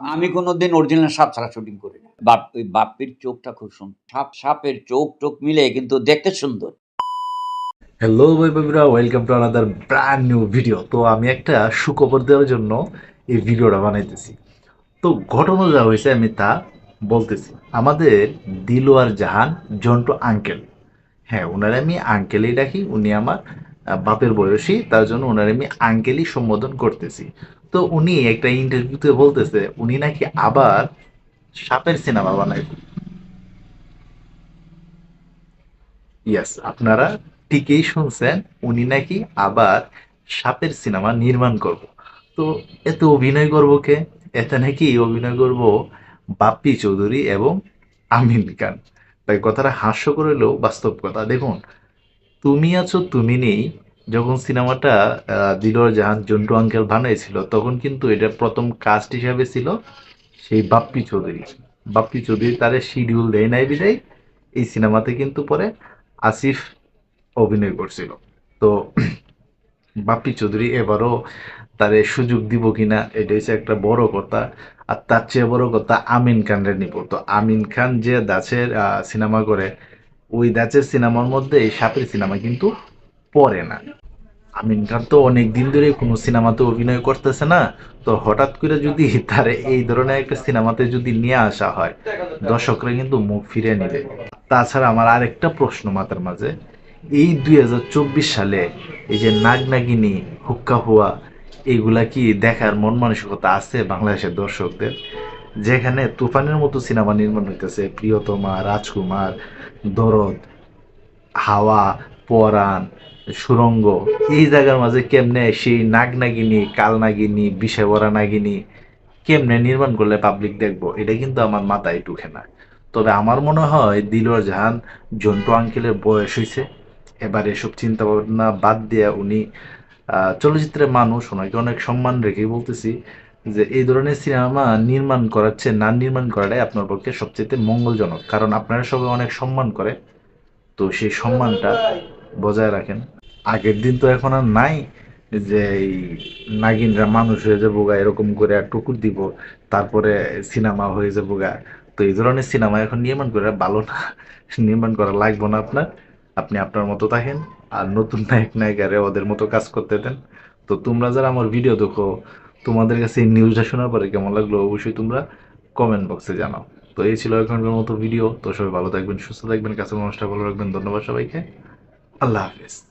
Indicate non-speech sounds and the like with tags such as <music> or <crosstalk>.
আমি কোনোদিন অরিজিনাল সাপ ছাড়া শুটিং করি না বাপ, ওই বাপ্পির চোখটা খুব সুন্দর সাপ, সাপের চোখ টোক মিলে কিন্তু দেখতে সুন্দর। হ্যালো ভাই বাবিরা welcome to another brand new video তো আমি একটা সুখবর দেওয়ার জন্য এই ভিডিওটা বানাইতেছি। তো ঘটনা যা হয়েছে আমি তা বলতেছি। আমাদের দিলোয়ার জাহান, জন্টু আঙ্কেল হ্যাঁ ওনারে আমি আঙ্কেলই ডাকি, উনি আমার বাপের বয়সী, তার জন্য ওনারে আমি আঙ্কেলই সম্বোধন করতেছি। তো উনি একটা ইন্টারভিউতে বলতেছে, উনি নাকি আবার সাপের সিনেমা বানাইবে ইয়েস আপনারা ঠিকই শুনছেন, উনি নাকি আবার সাপের সিনেমা নির্মাণ করব। তো এতে অভিনয় করব কে? এতে নাকি অভিনয় করব বাপ্পি চৌধুরী এবং আমিন খান। তাই কথাটা হাস্য করলেও বাস্তব কথা। দেখুন তুমি আছো, তুমি নেই। যখন সিনেমাটা দিলওয়ার জাহান জন্টু আঙ্কেল বানাইছিল, তখন কিন্তু এটা প্রথম কাস্ট হিসাবে ছিল সেই বাপ্পি চৌধুরী। বাপ্পি চৌধুরী তার শিডিউল দেয় নাই বিদায় এই সিনেমাতে কিন্তু পরে আসিফ অভিনয় করছিল। তো <clears throat> বাপ্পি চৌধুরী এবারও তারে সুযোগ দিব কিনা, এটা হচ্ছে একটা বড় কথা। আর তার চেয়ে বড় কথা আমিন খানরে নিব। তো আমিন খান যে দাসের সিনেমা করে ওই দাসের সিনেমার মধ্যে এই সাপের সিনেমা কিন্তু পড়ে না। আমিন খান তো অনেক দিন ধরে কোনো সিনেমাতে অভিনয় করতেছে না, তো হঠাৎ করে যদি তার এই ধরনের একটা সিনেমাতে যদি নিয়ে আসা হয়, দর্শকরা কিন্তু মুখ ফিরে নেবে। তাছাড়া আমার আরেকটা প্রশ্ন মাথার মাঝে, এই দুই হাজার চব্বিশ সালে এই যে নাগ নাগিনী হুক্কা হুয়া এইগুলা কি দেখার মন মানসিকতা আছে বাংলাদেশের দর্শকদের? যেখানে তুফানের মতো সিনেমা নির্মাণ হইতেছে, প্রিয়তমা, রাজকুমার, দরদ, হাওয়া, পরাণ, সুরঙ্গ, এই জায়গার মাঝে কেমনে সেই নাগ নাগিনী কাল নাগিনী বিষেবরা নাগিনী কেমনে নির্মাণ করলে পাবলিক দেখব? এটা কিন্তু আমার মাথায় ঢুকে না। তবে আমার মনে হয় দিলওয়ার জাহান জন্টু আঙ্কেলের বয়স হয়েছে এবার এসব চিন্তা ভাবনা বাদ দিয়ে উনি চলচ্চিত্রের মানুষ, ওনাকে অনেক সম্মান রেখেই বলতেছি। যে এই ধরনের সিনেমা নির্মাণ করার চেয়ে না নির্মাণ করাটাই আপনার পক্ষে সবচেয়ে মঙ্গলজনক। কারণ আপনারা সবাই অনেক সম্মান করে। তো সেই সম্মানটা বজায় রাখেন। আগের দিন তো এখন আর নাই যে এই নাগিনরা মানুষ হয়ে যাব গা, এরকম করে আর টুকুর দিব, তারপরে সিনেমা হয়ে যাব গা। তো এই ধরনের সিনেমা এখন নির্মাণ করে ভালো না। নির্মাণ করা লাগবে না আপনার। আপনি আপনার মতো থাকেন, আর নতুন নায়ক নায়িকারে ওদের মতো কাজ করতে দেন। তো তোমরা যারা আমার ভিডিও দেখো তোমাদের কাছে এই নিউজটা শোনার পরে কেমন লাগল অবশ্যই তোমরা কমেন্ট বক্সে জানাও। তো এই ছিল এখনকার মতো ভিডিও তো সবাই ভালো থাকবেন, সুস্থ থাকবেন, কাছে মানুষটা ভালো রাখবেন। ধন্যবাদ সবাইকে। আল্লাহ হাফেজ।